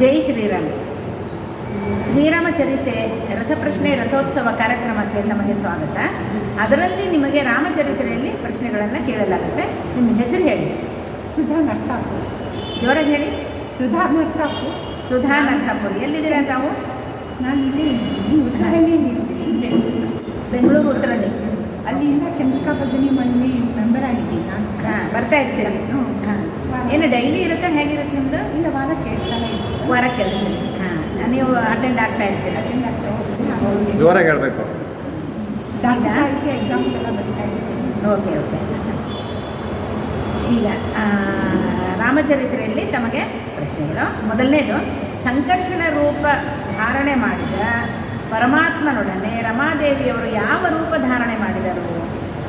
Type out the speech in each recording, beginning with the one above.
ಜೈ ಶ್ರೀರಾಮ್. ಶ್ರೀರಾಮ ಚರಿತೆ ರಸಪ್ರಶ್ನೆ ರಥೋತ್ಸವ ಕಾರ್ಯಕ್ರಮಕ್ಕೆ ನಮಗೆ ಸ್ವಾಗತ. ಅದರಲ್ಲಿ ನಿಮಗೆ ರಾಮಚರಿತ್ರೆಯಲ್ಲಿ ಪ್ರಶ್ನೆಗಳನ್ನು ಕೇಳಲಾಗುತ್ತೆ. ನಿಮ್ಮ ಹೆಸರು ಹೇಳಿ. ಸುಧಾ ನರ್ಸಾಪುರ್. ಜೋರಾಗಿ ಹೇಳಿ. ಸುಧಾ ನರ್ಸಾಪುರ್. ಸುಧಾ ನರ್ಸಾಪುರ್. ಎಲ್ಲಿದ್ದೀರಾ ತಾವು? ನಾನು ಇಲ್ಲಿ ಬೆಂಗಳೂರು. ಉತ್ತರನೇ ಅಲ್ಲಿಂದ ಚಂದ್ರಿಕಾ ಭಜನಿ ಮಂಡಳಿ ಮೆಂಬರ್ ಆಗಿದ್ದೀನಿ ನಾನು ಹಾಂ ಬರ್ತಾ ಇರ್ತೀರಿ? ಹ್ಞೂ. ಹಾಂ. ಏನು ಡೈಲಿ ಇರುತ್ತೆ? ಹೇಗಿರುತ್ತೆ ನಿಮ್ಮದು ಇಲ್ಲ ವಾರ ಕೇಳ್ತಾನೆ ವಾರ ಕೆಲಸ ಹಾಂ. ನೀವು ಅಟೆಂಡ್ ಆಗ್ತಾ ಇರ್ತೀರ? ಅಟೆಂಡ್ ಆಗ್ತಾ ಹೋಗಿ ಜೋರಾಗಿ ಹೇಳಬೇಕು. ಎಕ್ಸಾಮ್ಸ್ ಎಲ್ಲ ಬರ್ತಾ ಓಕೆ ಓಕೆ. ಈಗ ಆ, ರಾಮಚರಿತ್ರೆಯಲ್ಲಿ ತಮಗೆ ಪ್ರಶ್ನೆಗಳು. ಮೊದಲನೇದು ಸಂಕರ್ಷಣ ರೂಪ ಧಾರಣೆ ಮಾಡಿದ ಪರಮಾತ್ಮನೊಡನೆ ರಮಾದೇವಿಯವರು ಯಾವ ರೂಪ ಧಾರಣೆ ಮಾಡಿದರು?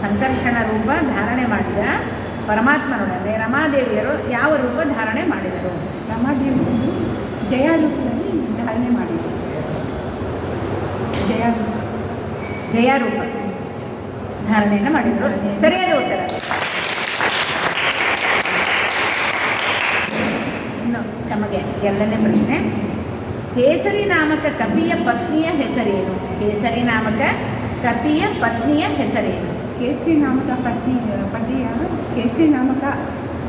ಸಂಕರ್ಷಣ ರೂಪ ಧಾರಣೆ ಮಾಡಿದ ಪರಮಾತ್ಮನೊಡನೆ ರಮಾದೇವಿಯರು ಯಾವ ರೂಪ ಧಾರಣೆ ಮಾಡಿದರು? ರಮಾದೇವಿಯವರು ಜಯ ರೂಪದಲ್ಲಿ ಧಾರಣೆ ಮಾಡಿದರು. ಜಯ ರೂಪ ಜಯ ರೂಪ ಧಾರಣೆಯನ್ನು ಮಾಡಿದರು. ಸರಿಯಾದ ಉತ್ತರ. ಇನ್ನು ನಮಗೆ ಎರಡನೇ ಪ್ರಶ್ನೆ. ಕೇಸರಿ ನಾಮಕ ಕಪಿಯ ಪತ್ನಿಯ ಹೆಸರೇನು? ಕೇಸರಿ ನಾಮಕ ಕಪಿಯ ಪತ್ನಿಯ ಹೆಸರೇನು? ಕೇಸರಿ ನಾಮಕ ಪತ್ನಿ ಪತಿಯ ಕೇಸರಿ ನಾಮಕ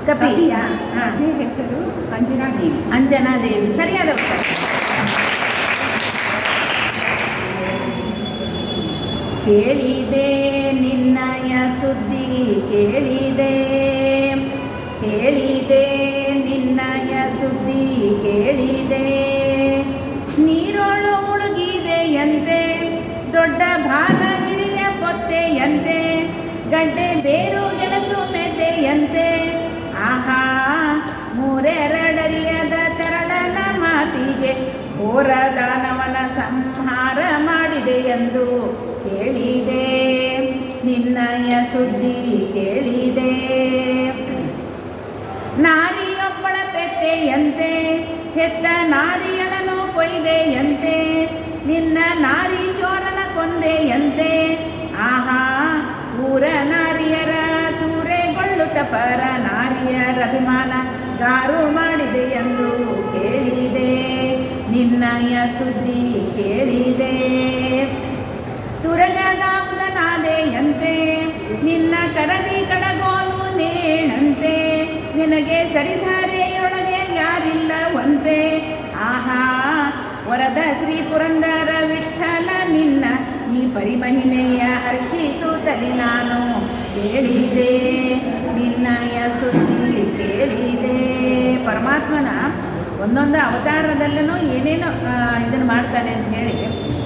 ಕಪಿ. ಕಪಿಯ ಹೆಸರು ಅಂಜನಾ ಹೆಸರು ಅಂಜನಾ ದೇವಿ. ಅಂಜನಾದೇವಿ ಸರಿಯಾದ ಉತ್ತರ. ಕೇಳಿದೆ ನಿನ್ನಯ ಸುದ್ದಿ ಕೇಳಿದೆ ಕೇಳಿದೆ ದೊಡ್ಡ ಭಾನಗಿರಿಯ ಪೊತ್ತೆಯಂತೆ, ಗಡ್ಡೆ ಬೇರು ಗೆಣಸು ಮೆದೆಯಂತೆ ಆಹಾ, ಮೂರೆರಡರಿಯದ ತೆರಳನ ಮಾತಿಗೆ ಘೋರ ದಾನವನ ಸಂಹಾರ ಮಾಡಿದೆ ಎಂದು ಕೇಳಿದೆ. ನಿನ್ನಯ ಸುದ್ದಿ ಕೇಳಿದೆ. ನಾರಿಯೊಬ್ಬಳ ಪೆತ್ತೆಯಂತೆ, ಹೆತ್ತ ನಾರಿಯಳನು ಕೊಯ್ದೆಯಂತೆ. ನಿನ್ನ ನಾರಿ ಚೋರನ ಕೊಂದೆಯಂತೆ ಆಹಾ, ಊರ ನಾರಿಯರ ಸೂರೆಗೊಳ್ಳುತ್ತ ಪರ ನಾರಿಯರ ಅಭಿಮಾನ ಗಾರು ಮಾಡಿದೆ ಎಂದು ಕೇಳಿದೆ. ನಿನ್ನಯ ಸುದ್ದಿ ಕೇಳಿದೆ. ತುರಗಾವುದನಾದೆಯಂತೆ ನಿನ್ನ ಕರದಿ ಕಡಗೋಲು ನೇಣಂತೆ. ನಿನಗೆ ಸರಿಧಾರೆಯೊಳಗೆ ಯಾರಿಲ್ಲವಂತೆ. ಆಹಾ, ವರದ ಶ್ರೀ ಪುರಂದರ ಪರಿಮಹಿಮೆಯ ಹರ್ಷಿಸುತ್ತಲಿ ನಾನು ಹೇಳಿದೆ, ನಿನ್ನಯ ಸುದ್ದಿ ಕೇಳಿದೆ. ಪರಮಾತ್ಮನ ಒಂದೊಂದು ಅವತಾರದಲ್ಲೂ ಏನೇನು ಇದನ್ನು ಮಾಡ್ತಾನೆ ಅಂತ ಹೇಳಿ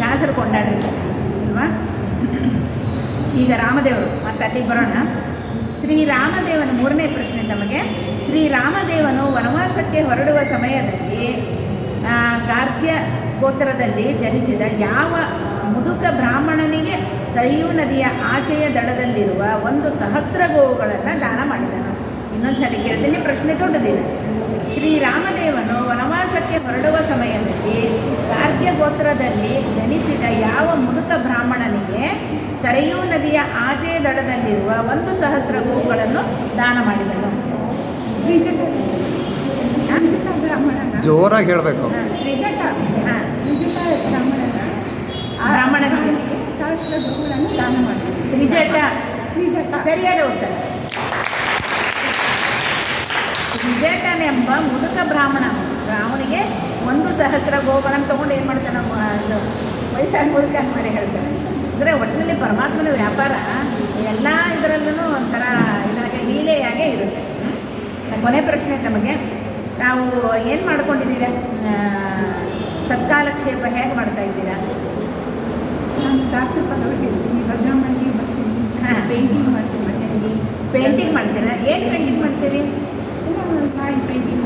ದಾಸರು ಕೊಂಡಾಡಿರ್ತಾರೆ ಅಲ್ವಾ? ಈಗ ರಾಮದೇವರು, ಮತ್ತೆ ಅಲ್ಲಿಗೆ ಬರೋಣ. ಶ್ರೀರಾಮದೇವನ ಮೂರನೇ ಪ್ರಶ್ನೆ ತಮಗೆ. ಶ್ರೀರಾಮದೇವನು ವನವಾಸಕ್ಕೆ ಹೊರಡುವ ಸಮಯದಲ್ಲಿ ಗಾರ್ಗ್ಯ ಗೋತ್ರದಲ್ಲಿ ಜನಿಸಿದ ಯಾವ ಮುದುಕ ಬ್ರಾಹ್ಮಣನಿಗೆ ಸರಿಯೂ ನದಿಯ ಆಚೆಯ ದಡದಲ್ಲಿರುವ ಒಂದು ಸಹಸ್ರ ಗೋವುಗಳನ್ನು ದಾನ ಮಾಡಿದನು. ಇನ್ನೊಂದು ಸಲ ಕೇಳ್ತೀನಿ ಪ್ರಶ್ನೆ ದೊಡ್ಡದಿದೆ ಶ್ರೀರಾಮದೇವನು ವನವಾಸಕ್ಕೆ ಹೊರಡುವ ಸಮಯದಲ್ಲಿ ಗಾರ್ಗ್ಯ ಗೋತ್ರದಲ್ಲಿ ಜನಿಸಿದ ಯಾವ ಮುದುಕ ಬ್ರಾಹ್ಮಣನಿಗೆ ಸರಯೂ ನದಿಯ ಆಚೆಯ ದಡದಲ್ಲಿರುವ ಒಂದು ಸಹಸ್ರ ಗೋವುಗಳನ್ನು ದಾನ ಮಾಡಿದನು? ಜೋರಾಗಿ ಹೇಳಬೇಕು. ಹಾಂ ಬ್ರಾಹ್ಮಣನಿಗೆ. ಸಹಸ್ರ ಗುರುಗಳನ್ನು ದಾನ ಮಾಡ್ತೀವಿ. ತ್ರಿಜಟ ತ್ರಿಜಟ ಸರಿಯಾದ ಉತ್ತರ. ತ್ರಿಜಟನೆಂಬ ಮುದುಕ ಬ್ರಾಹ್ಮಣ. ಬ್ರಾಹ್ಮಣಿಗೆ ಒಂದು ಸಹಸ್ರ ಗೋಗಳನ್ನು ತೊಗೊಂಡು ಏನು ಮಾಡ್ತಾನೆ ಇದು ವಯಸ್ಸಾದ ಮುದುಕ ಅಂತ ಮೇಲೆ ಹೇಳ್ತಾನೆ. ಅಂದರೆ ಒಟ್ಟಿನಲ್ಲಿ ಪರಮಾತ್ಮನ ವ್ಯಾಪಾರ ಎಲ್ಲ ಇದರಲ್ಲೂ ಒಂಥರ ಇದಾಗೆ ಲೀಲೆಯಾಗೆ ಇರುತ್ತೆ? ಕೊನೆ ಪ್ರಶ್ನೆ ತಮಗೆ. ತಾವು ಏನು ಮಾಡ್ಕೊಂಡಿದ್ದೀರಾ? ಸತ್ಕಾಲಕ್ಷೇಪ ಹೇಗೆ ಮಾಡ್ತಾ ಇದ್ದೀರಾ? ನಾನು ದಾಸರ ಪದವಿ ಹೇಳ್ತೀನಿ ಭದ್ರಮಂಡಿ ಬರ್ತೀನಿ ಹಾ. ಪೇಂಟಿಂಗ್ ಮಾಡ್ತೀನಿ ಮನೆಯಲ್ಲಿ. ಪೇಂಟಿಂಗ್ ಮಾಡ್ತೀರಾ? ಏನು ಪೇಂಟಿಂಗ್ ಮಾಡ್ತೀರಿ? ಆಯಿಲ್ ಪೇಂಟಿಂಗ್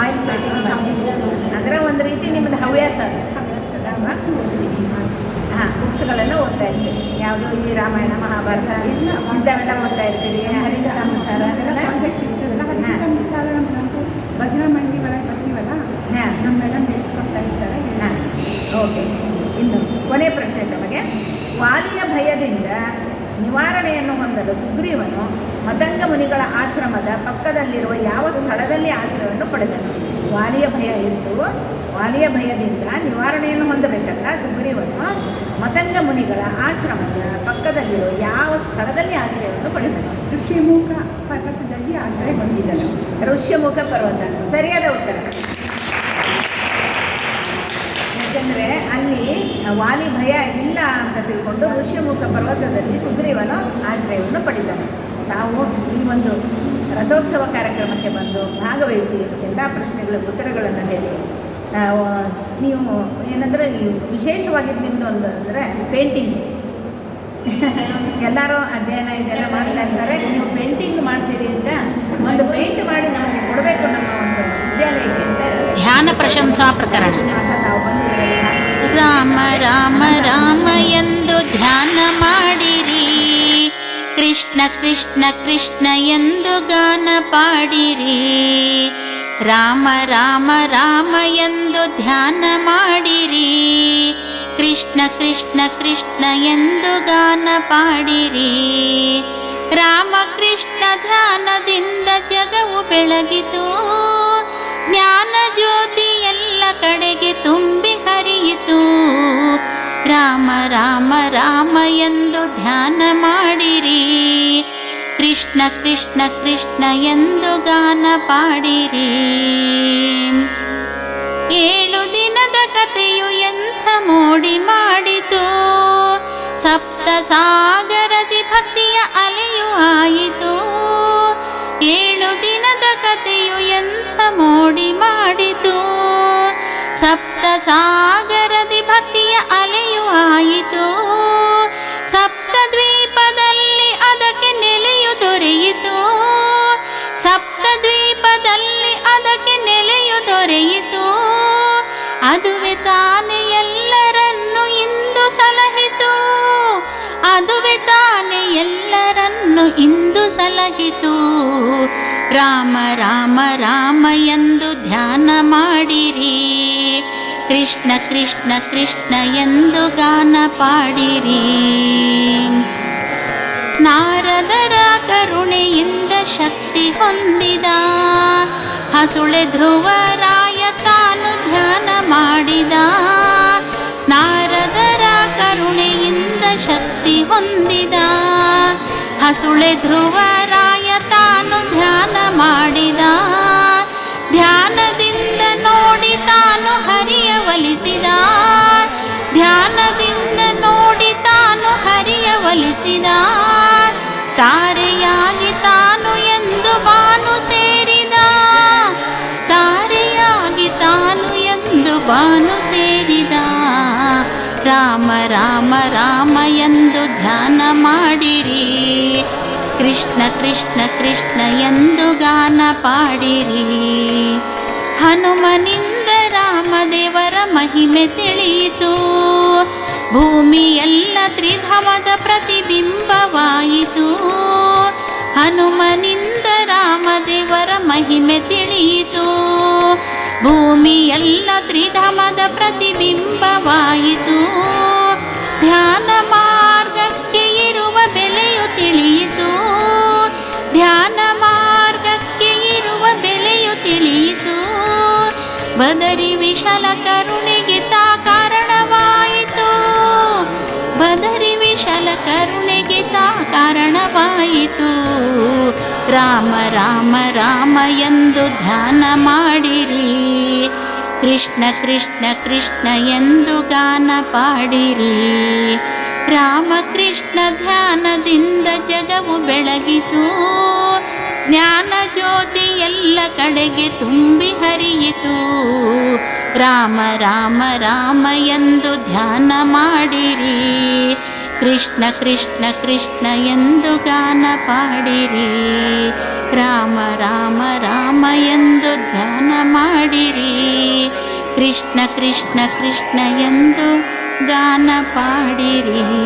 ಆಯಿಲ್ ಪೇಂಟಿಂಗ್ ಅಂದರೆ ಒಂದು ರೀತಿ ನಿಮ್ಮದು ಹವ್ಯಾಸ ಅದು. ಹಾಂ. ಬುಕ್ಸ್ಗಳೆಲ್ಲ ಓದ್ತಾ ಇರ್ತೀರಿ. ಯಾವುದು ಈ ರಾಮಾಯಣ ಮಹಾಭಾರತ ಇಂಥವೆಲ್ಲ ಓದ್ತಾ ಇರ್ತೀರಿ. ಹರಿಕಥಾಂಸಾರ ಹಾಂ. ಒಳಗೆ ಬರ್ತೀವಲ್ಲ ಹಾಂ ನಮ್ಮೆಲ್ಲ ಬೆಳೆಸ್ಕೊಳ್ತಾ ಇರ್ತಾರೆ ಹಾಂ ಓಕೆ ಇನ್ನು ಕೊನೆ ಪ್ರಶ್ನೆ ತಮಗೆ ವಾಲಿಯ ಭಯದಿಂದ ನಿವಾರಣೆಯನ್ನು ಹೊಂದಲು ಸುಗ್ರೀವನು ಮತಂಗ ಮುನಿಗಳ ಆಶ್ರಮದ ಪಕ್ಕದಲ್ಲಿರುವ ಯಾವ ಸ್ಥಳದಲ್ಲಿ ಆಶ್ರಯವನ್ನು ಪಡೆದನು? ವಾಲಿಯ ಭಯ ಇದ್ದು ವಾಲಿಯ ಭಯದಿಂದ ನಿವಾರಣೆಯನ್ನು ಹೊಂದಬೇಕಲ್ಲ? ಸುಗ್ರೀವನು ಮತಂಗ ಮುನಿಗಳ ಆಶ್ರಮದ ಪಕ್ಕದಲ್ಲಿರುವ ಯಾವ ಸ್ಥಳದಲ್ಲಿ ಆಶ್ರಯವನ್ನು ಪಡೆದನು? ಋಷಿಮುಖ ಪರ್ವತದಲ್ಲಿ ಆಶ್ರಯ ಹೊಂದಿದನು. ಋಷ್ಯಮುಖ ಪರ್ವತ. ಸರಿಯಾದ ಉತ್ತರ. ಯಾಕಂದರೆ ವಾಲಿ ಭಯ ಇಲ್ಲ ಅಂತ ತಿಳ್ಕೊಂಡು ಋಷ್ಯಮುಖ ಪರ್ವತದಲ್ಲಿ ಸುಗ್ರೀವನು ಆಶ್ರಯವನ್ನು ಪಡಿತಾನೆ ತಾವು ಈ ಒಂದು ರಥೋತ್ಸವ ಕಾರ್ಯಕ್ರಮಕ್ಕೆ ಬಂದು ಭಾಗವಹಿಸಿ ಎಲ್ಲ ಪ್ರಶ್ನೆಗಳ, ಉತ್ತರಗಳನ್ನು ಹೇಳಿ. ನಾವು ಏನಂದರೆ ಈ ವಿಶೇಷವಾಗಿದ್ದು ನಿಮ್ಮದು ಒಂದು ಅಂದರೆ ಪೇಂಟಿಂಗ್. ಎಲ್ಲರೂ ಅಧ್ಯಯನ ಇದೆಲ್ಲ ಮಾಡ್ತಾ ಇರ್ತಾರೆ ನೀವು ಪೇಂಟಿಂಗ್ ಮಾಡ್ತೀರಿ ಅಂತ ಒಂದು ಪೇಂಟ್ ಮಾಡಿ ನಮಗೆ ಕೊಡಬೇಕು ನಮ್ಮ ಒಂದು ವಿದ್ಯಾಲಯಕ್ಕೆ ಧ್ಯಾನ ಪ್ರಶಂಸಾ ಪ್ರಕರಣ. ರಾಮ ರಾಮ ರಾಮ ಎಂದು ಧ್ಯಾನ ಮಾಡಿರಿ. ಕೃಷ್ಣ ಕೃಷ್ಣ ಕೃಷ್ಣ ಎಂದು ಗಾನ ಪಾಡಿರಿ. ರಾಮ ರಾಮ ರಾಮ ಎಂದು ಧ್ಯಾನ ಮಾಡಿರಿ. ಕೃಷ್ಣ ಕೃಷ್ಣ ಕೃಷ್ಣ ಎಂದು ಗಾನ ಪಾಡಿರಿ. ರಾಮ, ಕೃಷ್ಣ ಧ್ಯಾನದಿಂದ ಜಗವು ಬೆಳಗಿತು. ಜ್ಞಾನ ಜ್ಯೋತಿ ಎಲ್ಲ ಕಡೆಗೆ ತುಂಬಿ ಹರಿಯಿತು. ರಾಮ ರಾಮ ರಾಮ ಎಂದು ಧ್ಯಾನ ಮಾಡಿರಿ. ಕೃಷ್ಣ ಕೃಷ್ಣ ಕೃಷ್ಣ ಎಂದು ಗಾನ ಪಾಡಿರಿ. ಏಳು ದಿನದ ಕಥೆಯು ಎಂಥ ಮೋಡಿ ಮಾಡಿತು. ಸಪ್ತ ಸಾಗರದಿ ಭಕ್ತಿಯ ಅಲೆಯು ಆಯಿತು ಕಥೆಯು ಎಂಥ ಮೋಡಿ ಮಾಡಿತು? ಸಪ್ತ ಸಾಗರದಿ ಭಕ್ತಿಯ ಅಲೆಯು ಆಯಿತು ಸಪ್ತ ದ್ವೀಪದಲ್ಲಿ ಅದಕ್ಕೆ ನೆಲೆಯು ದೊರೆಯಿತು. ಸಪ್ತ ದ್ವೀಪದಲ್ಲಿ ಅದಕ್ಕೆ ನೆಲೆಯು ದೊರೆಯಿತು. ಅದುವೆ ತಾನೆ ಎಲ್ಲರನ್ನು ಇಂದು ಸಲಹಿತು. ಅದುವೆ ತಾನೆ ಎಲ್ಲರನ್ನು ಇಂದು ಸಲಹಿತು. ರಾಮ ರಾಮ ರಾಮ ಎಂದು ಧ್ಯಾನ ಮಾಡಿರಿ. ಕೃಷ್ಣ ಕೃಷ್ಣ ಕೃಷ್ಣ ಎಂದು ಗಾನ ಪಾಡಿರಿ. ನಾರದರ ಕರುಣೆಯಿಂದ ಶಕ್ತಿ ಹೊಂದಿದ ಹಸುಳೆ ಧ್ರುವರಾಯ ತಾನು ಧ್ಯಾನ ಮಾಡಿದ ನಾರದರ ಕರುಣೆಯಿಂದ ಶಕ್ತಿ ಹೊಂದಿದ ಹಸುಳೆ ಧ್ರುವರಾಯ ತಾನು ಧ್ಯಾನ ಮಾಡಿದ. ಧ್ಯಾನದಿಂದ ನೋಡಿ ತಾನು ಹರಿಯ ಒಲಿಸಿದ ಧ್ಯಾನದಿಂದ ನೋಡಿ ತಾನು ಹರಿಯ ಒಲಿಸಿದ ಕೃಷ್ಣ ಕೃಷ್ಣ ಕೃಷ್ಣ ಎಂದು ಗಾನ ಪಾಡಿರಿ. ಹನುಮನಿಂದ ರಾಮದೇವರ ಮಹಿಮೆ ತಿಳಿಯಿತು. ಭೂಮಿಯೆಲ್ಲ ತ್ರಿಧಮದ ಪ್ರತಿಬಿಂಬವಾಯಿತು. ಹನುಮನಿಂದ ರಾಮದೇವರ ಮಹಿಮೆ ತಿಳಿಯಿತು. ಭೂಮಿಯೆಲ್ಲ ತ್ರಿಧಮದ ಪ್ರತಿಬಿಂಬವಾಯಿತು. ಧ್ಯಾನ ಮಾರ್ಗಕ್ಕೆ ಇರುವ ಬೆಲೆಯು ತಿಳಿಯಿತು. ಬದರಿ ವಿಶಲ ಕರುಣೆಗೆ ತಾ ಕಾರಣವಾಯಿತು. ಬದರಿ ವಿಶಲ ಕರುಣೆಗೆ ತಾ ಕಾರಣವಾಯಿತು. ರಾಮ ರಾಮ ರಾಮ ಎಂದು ಧ್ಯಾನ ಮಾಡಿರಿ. ಕೃಷ್ಣ ಕೃಷ್ಣ ಕೃಷ್ಣ ಎಂದು ಗಾನ ಪಾಡಿರಿ. ರಾಮಕೃಷ್ಣ ಧ್ಯಾನದಿಂದ ಜಗವು ಬೆಳಗಿತು. ಜ್ಞಾನ ಜ್ಯೋತಿ ಎಲ್ಲ ಕಡೆಗೆ ತುಂಬಿ ಹರಿಯಿತು. ರಾಮ ರಾಮ ರಾಮ ಎಂದು ಧ್ಯಾನ ಮಾಡಿರಿ. ಕೃಷ್ಣ ಕೃಷ್ಣ ಕೃಷ್ಣ ಎಂದು ಗಾನ ಪಾಡಿರಿ. ರಾಮ ರಾಮ ರಾಮ ಎಂದು ಧ್ಯಾನ ಮಾಡಿರಿ. ಕೃಷ್ಣ ಕೃಷ್ಣ ಕೃಷ್ಣ ಎಂದು ಗಾನ ಪಾಡಿರಿ.